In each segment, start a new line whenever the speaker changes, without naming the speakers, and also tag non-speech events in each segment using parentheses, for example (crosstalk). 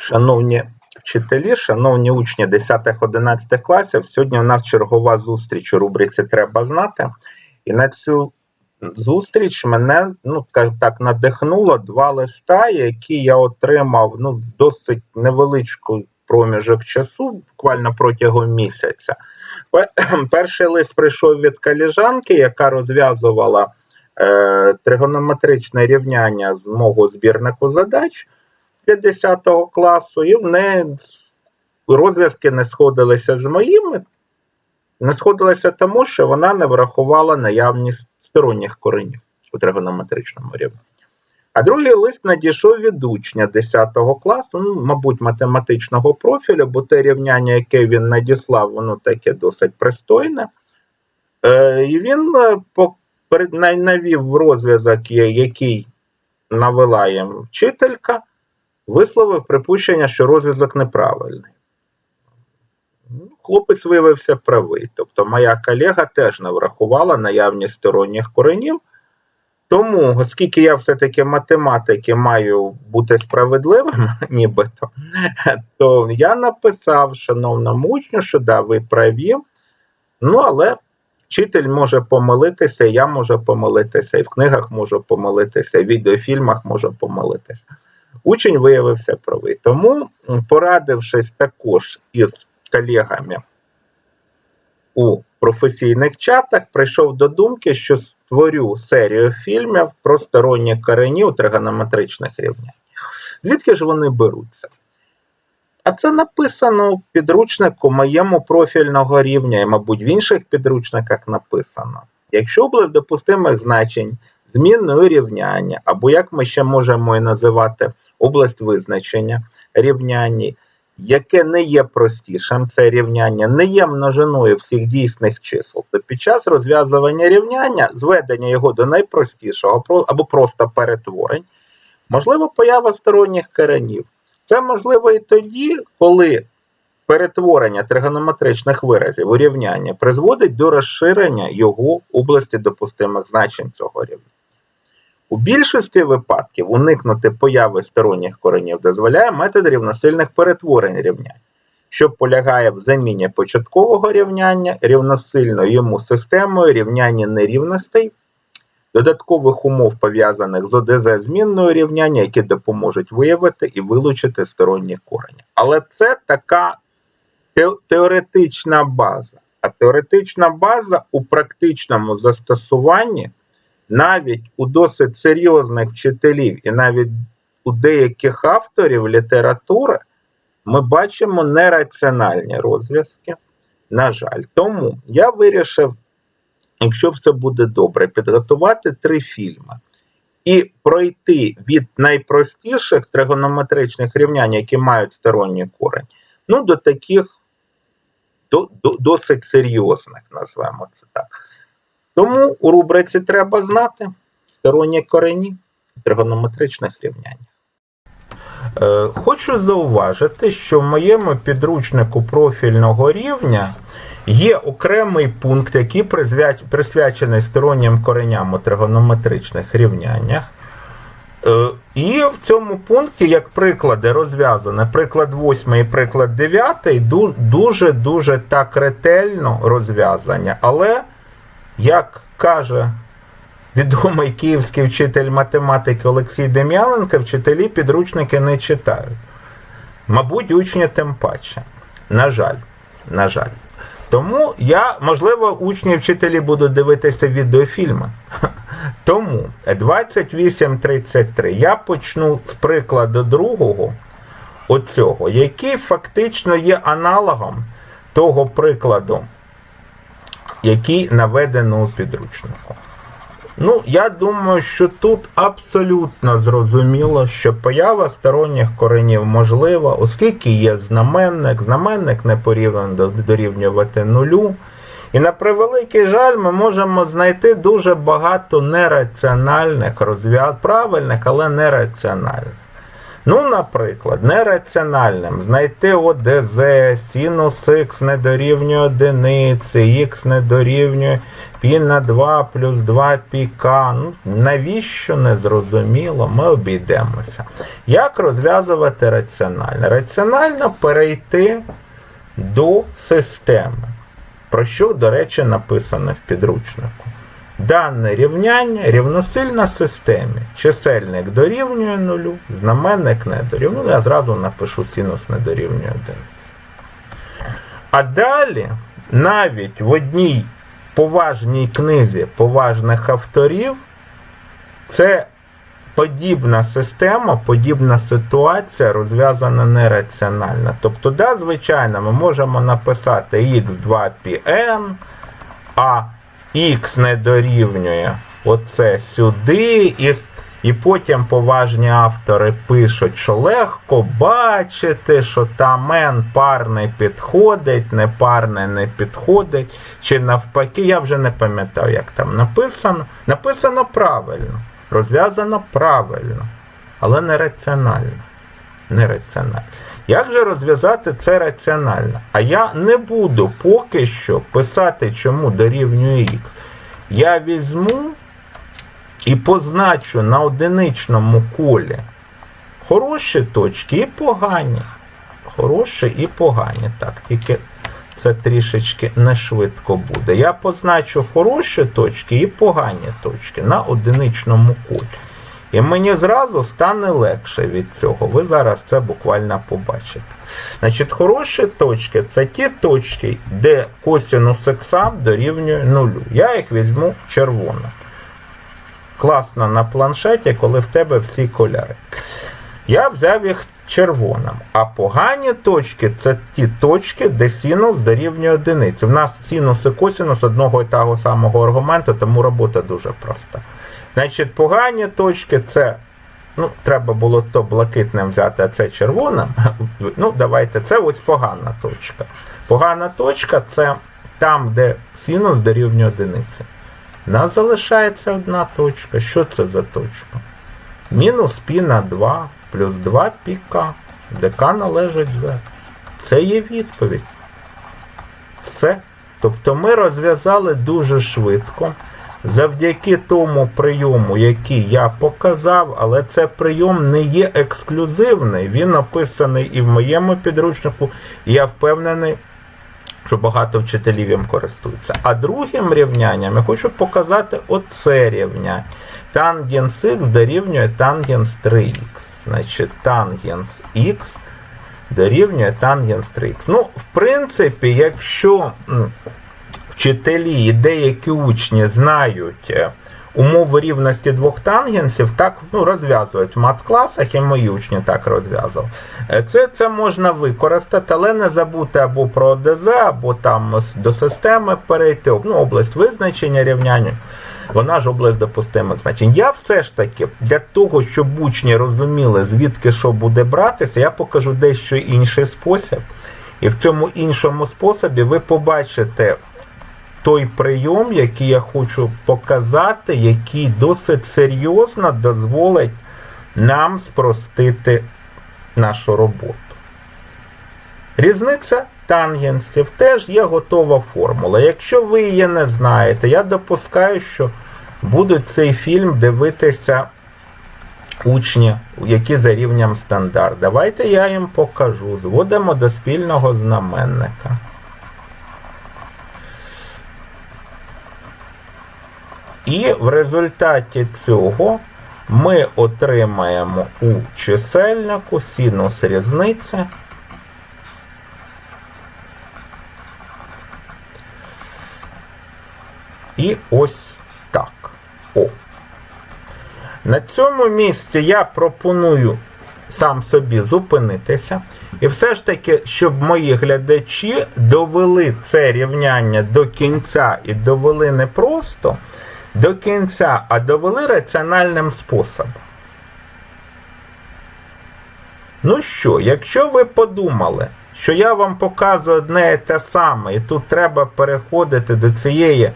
Шановні вчителі, шановні учні 10-11 класів, сьогодні у нас чергова зустріч у рубриці Треба знати. І на цю зустріч мене, ну так, надихнуло два листа, які я отримав ну, досить невеличку проміжок часу, буквально протягом місяця. Перший лист прийшов від каліжанки, яка розв'язувала е, тригонометричне рівняння з мого збірнику задач для 10 класу, і в розв'язки не сходилися з моїми. Не сходилися тому, що вона не врахувала наявність сторонніх коренів у тригонометричному рівні. А другий лист надійшов від учня 10 класу, ну, мабуть, математичного профілю, бо те рівняння, яке він надіслав, воно таке досить пристойне. Е, і він е, навів розв'язок, який навела їм вчителька, висловив припущення, що розв'язок неправильний. Ну, Хлопець виявився правий. Тобто моя колега теж не врахувала наявність сторонніх коренів. Тому, оскільки я все-таки математики маю бути справедливим, (laughs) нібито, то я написав шановному учню, що да, ви праві. Ну, але вчитель може помилитися, я можу помилитися, і в книгах можу помилитися, і в відеофільмах можу помилитися. Учень виявився правий. Тому, порадившись також із колегами у професійних чатах, прийшов до думки, що створю серію фільмів про сторонні корені у тригонометричних рівняннях. Звідки ж вони беруться? А це написано у підручнику моєму профільного рівня, і, мабуть, в інших підручниках написано. Якщо область допустимих значень змінної рівняння, або як ми ще можемо і називати область визначення рівняння, яке не є простішим, це рівняння не є множиною всіх дійсних чисел, то під час розв'язування рівняння, зведення його до найпростішого або просто перетворень, можливо поява сторонніх коренів. Це можливо і тоді, коли перетворення тригонометричних виразів у рівняння призводить до розширення його області допустимих значень цього рівня. У більшості випадків уникнути появи сторонніх коренів дозволяє метод рівносильних перетворень рівнянь, що полягає в заміні початкового рівняння рівносильною йому системою рівняння нерівностей, додаткових умов пов'язаних з ОДЗ змінною рівняння, які допоможуть виявити і вилучити сторонні корені. Але це така теоретична база. А теоретична база у практичному застосуванні навіть у досить серйозних вчителів і навіть у деяких авторів літератури ми бачимо нераціональні розв'язки. На жаль, тому я вирішив, якщо все буде добре, підготувати три фільми і пройти від найпростіших тригонометричних рівнянь, які мають сторонній корень, ну до таких до, до, досить серйозних, назвемо це так. Тому у рубриці треба знати сторонні корені в тригонометричних рівняннях. Е, Хочу зауважити, що в моєму підручнику профільного рівня є окремий пункт, який присвячений стороннім кореням у тригонометричних рівняннях. Е, І в цьому пункті, як приклади розв'язані, приклад 8 і приклад 9 дуже-дуже так ретельно розв'язані. Але, як каже відомий київський вчитель математики Олексій Дем'яненко, вчителі підручники не читають. Мабуть, учні тим паче. На жаль, на жаль. Тому я, можливо, учні і вчителі будуть дивитися відеофільми. (laughs) Тому 28.33 я почну з прикладу другого, оцього, який фактично є аналогом того прикладу, який наведено у підручнику. Ну, я думаю, що тут абсолютно зрозуміло, що поява сторонніх коренів можлива, оскільки є знаменник, знаменник не порівняно до- дорівнювати нулю. І на превеликий жаль, ми можемо знайти дуже багато нераціональних розв'яз, правильних, але нераціональних. Ну, наприклад, нераціональним знайти ОДЗ, синус х не дорівнює одиниці, х не дорівнює пі на 2 плюс 2 піка. Ну, навіщо не зрозуміло, ми обійдемося. Як розв'язувати раціонально? Раціонально перейти до системи, про що, до речі, написано в підручнику. Дане рівняння рівносильна системі. Чисельник дорівнює нулю, знаменник не дорівнює. Ну, я зразу напишу синус не дорівнює одиниці. А далі, навіть в одній поважній книзі поважних авторів, це подібна система, подібна ситуація розв'язана нераціонально. Тобто, да, звичайно, ми можемо написати x2pn, а х не дорівнює оце сюди, і, і потім поважні автори пишуть, що легко бачити, що там n парний підходить, непарний не підходить, чи навпаки, я вже не пам'ятаю, як там написано. Написано правильно, розв'язано правильно, але не раціонально. Як же розв'язати це раціонально? А я не буду поки що писати, чому дорівнює х. Я візьму і позначу на одиничному колі хороші точки і погані. Хороші і погані. Так, тільки це трішечки не швидко буде. Я позначу хороші точки і погані точки на одиничному колі. І мені зразу стане легше від цього. Ви зараз це буквально побачите. Значить, хороші точки це ті точки, де косинус х дорівнює нулю. Я їх візьму червоним. Класно на планшеті, коли в тебе всі кольори. Я взяв їх червоним. А погані точки це ті точки, де синус дорівнює одиниці. У нас синус і косинус одного і того самого аргументу, тому робота дуже проста. Значить, погані точки це. Ну, треба було то блакитним взяти, а це червоним. (laughs) Ну, давайте, це ось погана точка. Погана точка це там, де синус дорівнює одиниці. У нас залишається одна точка. Що це за точка? Мінус пі на 2 плюс 2 піка. ДК належить Z. Це є відповідь. Все. Тобто ми розв'язали дуже швидко. Завдяки тому прийому, який я показав, але це прийом не є ексклюзивний. Він описаний і в моєму підручнику, і я впевнений, що багато вчителів їм користуються. А другим рівнянням я хочу показати оце рівняння. Тангенс х дорівнює тангенс 3х. Значить, тангенс х дорівнює тангенс 3х. Ну, в принципі, якщо вчителі і деякі учні знають е, умови рівності двох тангенсів, так ну, розв'язують в мат-класах, і мої учні так розв'язували. Е, Це це можна використати, але не забути або про ОДЗ, або там до системи перейти, ну, область визначення рівняння. Вона ж область допустимих значень. Я все ж таки для того, щоб учні розуміли, звідки що буде братися, я покажу дещо інший спосіб. І в цьому іншому способі ви побачите той прийом, який я хочу показати, який досить серйозно дозволить нам спростити нашу роботу. Різниця тангенсів теж є готова формула. Якщо ви її не знаєте, я допускаю, що будуть цей фільм дивитися учні, які за рівнем стандарт. Давайте я їм покажу. Зводимо до спільного знаменника. І в результаті цього ми отримаємо у чисельнику синус різниці. І ось так. О. На цьому місці я пропоную сам собі зупинитися. І все ж таки, щоб мої глядачі довели це рівняння до кінця і довели не просто до кінця, а довели раціональним способом. Ну що, якщо ви подумали, що я вам показую одне і те саме, і тут треба переходити до цієї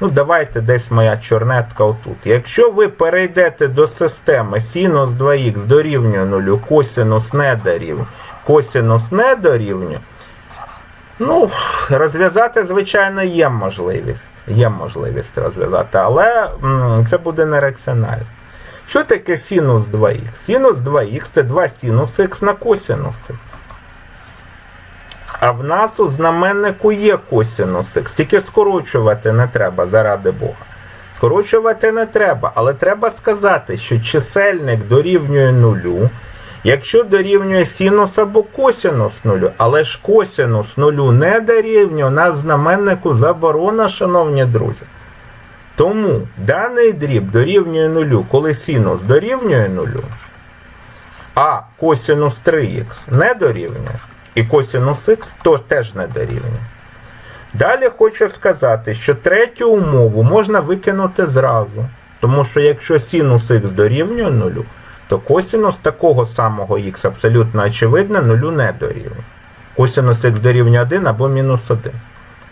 Ну, давайте десь моя чорнетка отут. Якщо ви перейдете до системи синус 2х дорівнює 0, косинус не дорівнює, косинус не дорівнює, ну, розв'язати, звичайно, є можливість. Є можливість розв'язати, але це буде нераціонально. Що таке синус 2х? Синус 2х це 2 синус х на косинус х. А в нас у знаменнику є косинус х. Тільки скорочувати не треба, заради Бога. Скорочувати не треба, але треба сказати, що чисельник дорівнює нулю, якщо дорівнює синус або косинус нулю, але ж косинус нулю не дорівнює, у нас в знаменнику заборона, шановні друзі. Тому даний дріб дорівнює нулю, коли синус дорівнює нулю, а косинус 3х не дорівнює, і косинус х то теж не дорівнює. Далі хочу сказати, що третю умову можна викинути зразу. Тому що якщо синус х дорівнює нулю, то косинус такого самого х абсолютно очевидно нулю не дорівнює. Косинус х дорівнює 1 або мінус 1.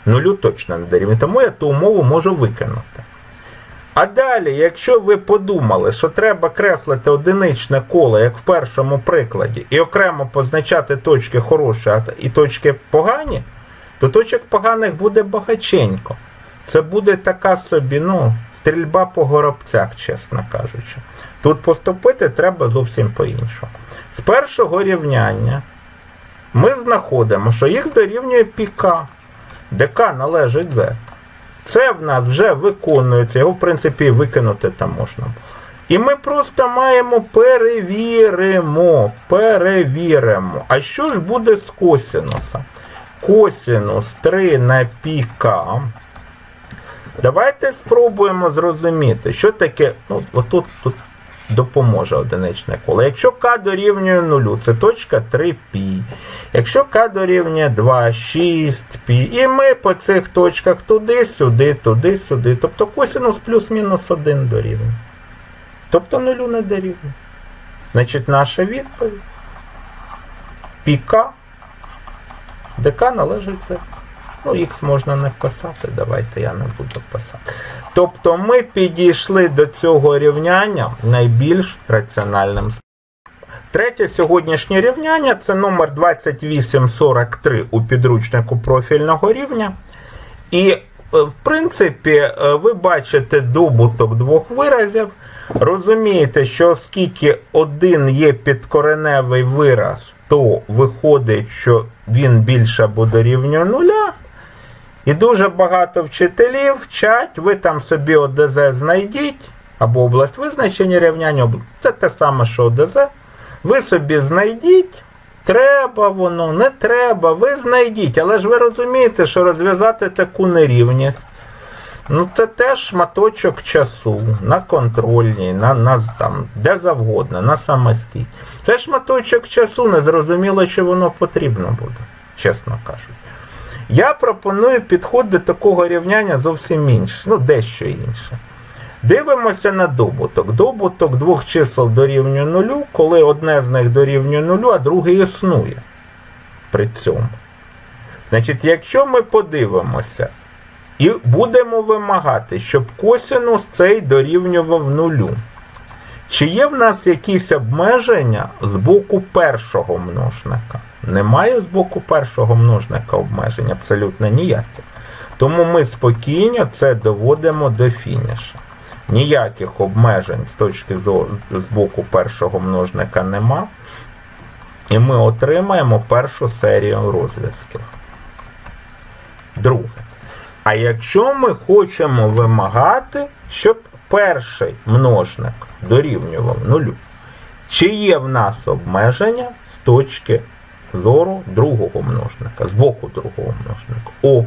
Нулю точно не дорівнює. Тому я ту умову можу викинути. А далі, якщо ви подумали, що треба креслити одиничне коло, як в першому прикладі, і окремо позначати точки хороші і точки погані, то точок поганих буде багаченько. Це буде така собі, ну, стрільба по горобцях, чесно кажучи. Тут поступити треба зовсім по-іншому. З першого рівняння ми знаходимо, що їх дорівнює піка, де належить Z. Це в нас вже виконується, його, в принципі, викинути там можна. І ми просто маємо перевіримо, перевіримо. А що ж буде з косинуса? Косинус 3 на піка. Давайте спробуємо зрозуміти, що таке. Ну, отут тут допоможе одиничне коло. Якщо k дорівнює 0, це точка 3π. Якщо k дорівнює 2, 6π. І ми по цих точках туди, сюди, туди, сюди. Тобто косинус плюс-мінус 1 дорівнює. Тобто 0 не дорівнює. Значить, наша відповідь. Піка, k належить це. Ну, х можна не писати, давайте я не буду писати. Тобто ми підійшли до цього рівняння найбільш раціональним способом. Третє сьогоднішнє рівняння це номер 2843 у підручнику профільного рівня. І, е, в принципі, е, ви бачите добуток двох виразів. Розумієте, що оскільки один є підкореневий вираз, то виходить, що він більше або дорівнює нуля. І дуже багато вчителів вчать, ви там собі ОДЗ знайдіть, або область визначення рівняння, це те саме, що ОДЗ. Ви собі знайдіть, треба воно, не треба, ви знайдіть. Але ж ви розумієте, що розв'язати таку нерівність. Ну, це теж шматочок часу на контрольній, на, на там, де завгодно, на самостій. Це шматочок часу, незрозуміло, чи воно потрібно буде, чесно кажучи. Я пропоную підход до такого рівняння зовсім інше, ну дещо інше. Дивимося на добуток. Добуток двох чисел дорівнює нулю, коли одне з них дорівнює нулю, а друге існує при цьому. Значить, якщо ми подивимося і будемо вимагати, щоб косинус цей дорівнював нулю, чи є в нас якісь обмеження з боку першого множника? Немає з боку першого множника обмежень, абсолютно ніяких. Тому ми спокійно це доводимо до фініша. Ніяких обмежень з точки зору з боку першого множника нема. І ми отримаємо першу серію розв'язків. Друге. А якщо ми хочемо вимагати, щоб перший множник дорівнював нулю, чи є в нас обмеження з точки зору другого множника, з боку другого множника? О,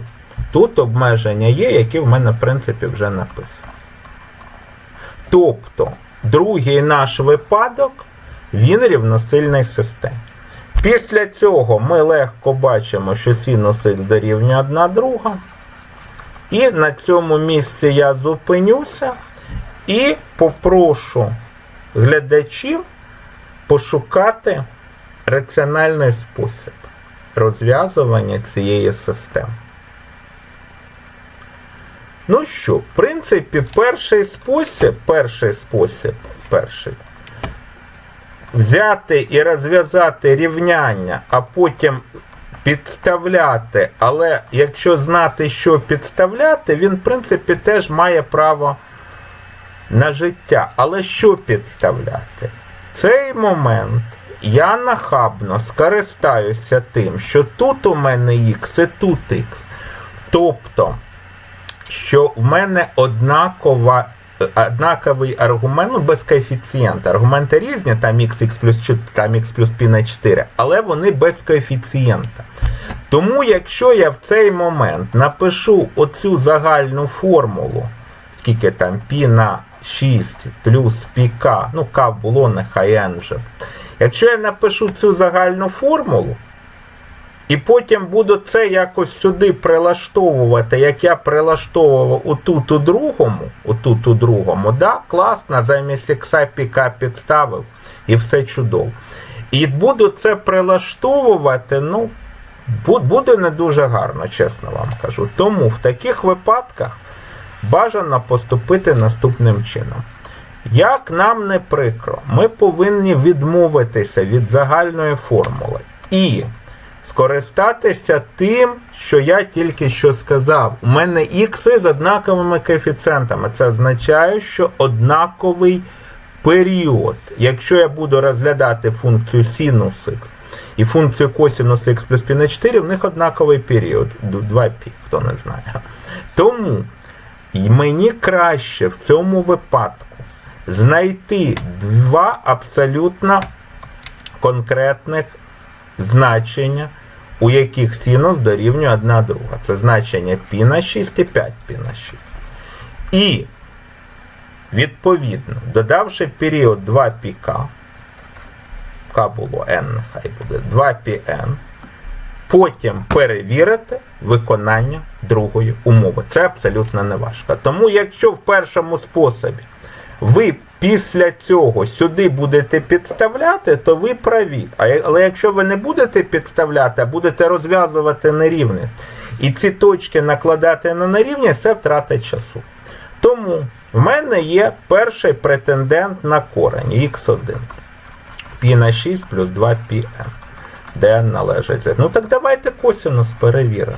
тут обмеження є, які в мене, в принципі, вже написані. Тобто, другий наш випадок, він рівносильний системі. Після цього ми легко бачимо, що синус х дорівнює 1 друга. І на цьому місці я зупинюся і попрошу глядачів пошукати раціональний спосіб розв'язування цієї системи. Ну що, в принципі, перший спосіб, перший спосіб, перший. Взяти і розв'язати рівняння, а потім підставляти. Але якщо знати, що підставляти, він, в принципі, теж має право на життя. Але що підставляти? Цей момент я нахабно скористаюся тим, що тут у мене Х і тут Х. Тобто, що в мене однакова, однаковий аргумент, ну без коефіцієнта. Аргументи різні, там х, плюс 4, там х плюс пі на 4, але вони без коефіцієнта. Тому, якщо я в цей момент напишу оцю загальну формулу, скільки там пі на 6 плюс пі ну к було, нехай n вже. Якщо я напишу цю загальну формулу, і потім буду це якось сюди прилаштовувати, як я прилаштовував отут у другому, отут у другому, да, класно, замість ікса піка підставив, і все чудово. І буду це прилаштовувати, ну, буде не дуже гарно, чесно вам кажу. Тому в таких випадках бажано поступити наступним чином. Як нам не прикро, ми повинні відмовитися від загальної формули і скористатися тим, що я тільки що сказав. У мене ікси з однаковими коефіцієнтами. Це означає, що однаковий період. Якщо я буду розглядати функцію синус х і функцію косинус х плюс пі на 4, в них однаковий період. 2π, хто не знає. Тому мені краще в цьому випадку знайти два абсолютно конкретних значення, у яких синус дорівнює одна друга. Це значення π на 6 і 5 π на 6. І, відповідно, додавши період 2 піка, К було n, нехай буде 2 πn, потім перевірити виконання другої умови. Це абсолютно не важко. Тому, якщо в першому способі ви після цього сюди будете підставляти, то ви праві. Але якщо ви не будете підставляти, а будете розв'язувати нерівність, і ці точки накладати на нерівність, це втрата часу. Тому в мене є перший претендент на корень х1. π на 6 плюс 2 πn. Де n належить z. Ну так давайте косинус перевіримо.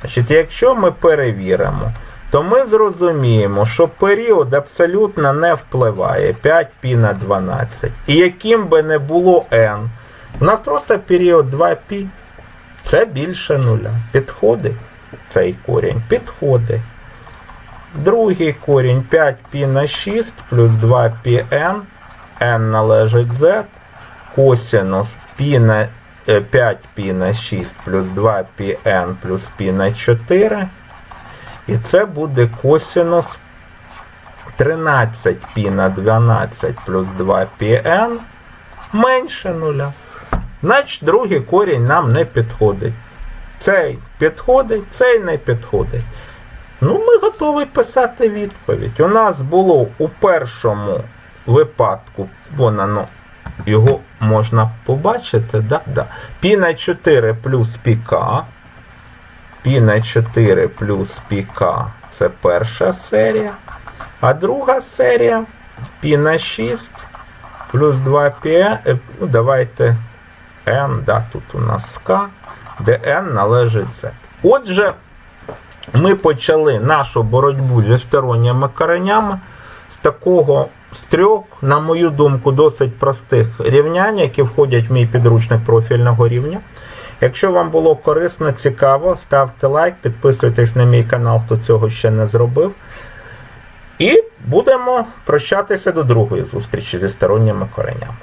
Значить, якщо ми перевіримо, то ми зрозуміємо, що період абсолютно не впливає 5 π на 12. І яким би не було n, у нас просто період 2π. Це більше нуля. Підходить цей корінь? Підходить. Другий корінь 5π на 6 плюс 2πn, n належить z, косинус π на е, 5π на 6 плюс 2πn плюс π на 4. І це буде косинус 13π на 12 плюс 2πn менше нуля. Значить, другий корінь нам не підходить. Цей підходить, цей не підходить. Ну, ми готові писати відповідь. У нас було у першому випадку, вон оно, його можна побачити, да? Да. Пі на 4 плюс піка. Пі на 4 плюс піка це перша серія. А друга серія пі на 6 плюс 2 пі. Ну, давайте n, да, тут у нас k, де n належить z. Отже, ми почали нашу боротьбу зі сторонніми коренями з такого з трьох, на мою думку, досить простих рівнянь, які входять в мій підручник профільного рівня. Якщо вам було корисно, цікаво, ставте лайк, підписуйтесь на мій канал, хто цього ще не зробив. І будемо прощатися до другої зустрічі зі сторонніми коренями.